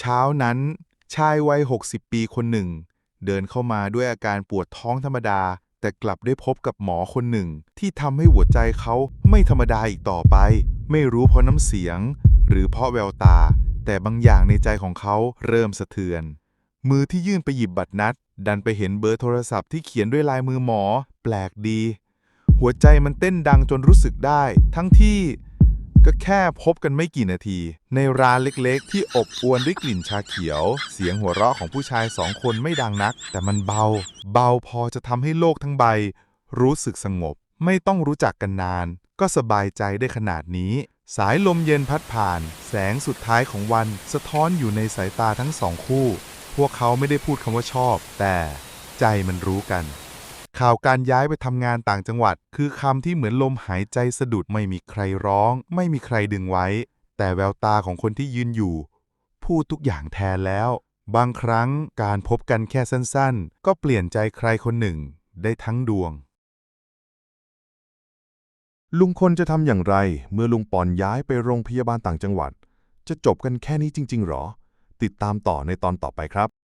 เช้านั้น ชายวัย 60 ปีคนหนึ่ง เดินเข้ามาด้วยอาการปวดท้องธรรมดา แต่กลับได้พบกับหมอคนหนึ่ง ที่ทำให้หัวใจเขาไม่ธรรมดาอีกต่อไป ไม่รู้เพราะน้ำเสียง หรือเพราะแววตา แต่บางอย่างในใจของเขาเริ่มสะเทือน มือที่ยื่นไปหยิบบัตรนัด ดันไปเห็นเบอร์โทรศัพท์ที่เขียนด้วยลายมือหมอ แปลกดี หัวใจมันเต้นดังจนรู้สึกได้ ทั้งที่ ก็แค่พบกันไม่กี่นาที ในร้านเล็กๆ ที่อบอวลด้วยกลิ่นชาเขียว เสียงหัวเราะของผู้ชายสองคนไม่ดังนัก แต่มันเบา เบาพอจะทำให้โลกทั้งใบ รู้สึกสงบ ไม่ต้องรู้จักกันนาน ก็สบายใจได้ขนาดนี้ สายลมเย็นพัดผ่าน แสงสุดท้ายของวัน สะท้อนอยู่ในสายตาทั้งสองคู่ พวกเขาไม่ได้พูดคำว่าชอบ แต่ใจมันรู้กัน ข่าวการย้ายไปทำงานต่างจังหวัด คือคำที่เหมือนลมหายใจสะดุดไม่มีใครร้อง ไม่มีใครดึงไว้ แต่แววตาของคนที่ยืนอยู่ พูดทุกอย่างแทนแล้ว บางครั้งการพบกันแค่สั้นๆ ก็เปลี่ยนใจใครคนหนึ่ง ได้ทั้งดวง ลุงคนจะทำอย่างไร เมื่อลุงปอนย้ายไปโรงพยาบาลต่างจังหวัด จะจบกันแค่นี้จริง ๆหรอ ติดตามต่อในตอนต่อไปครับ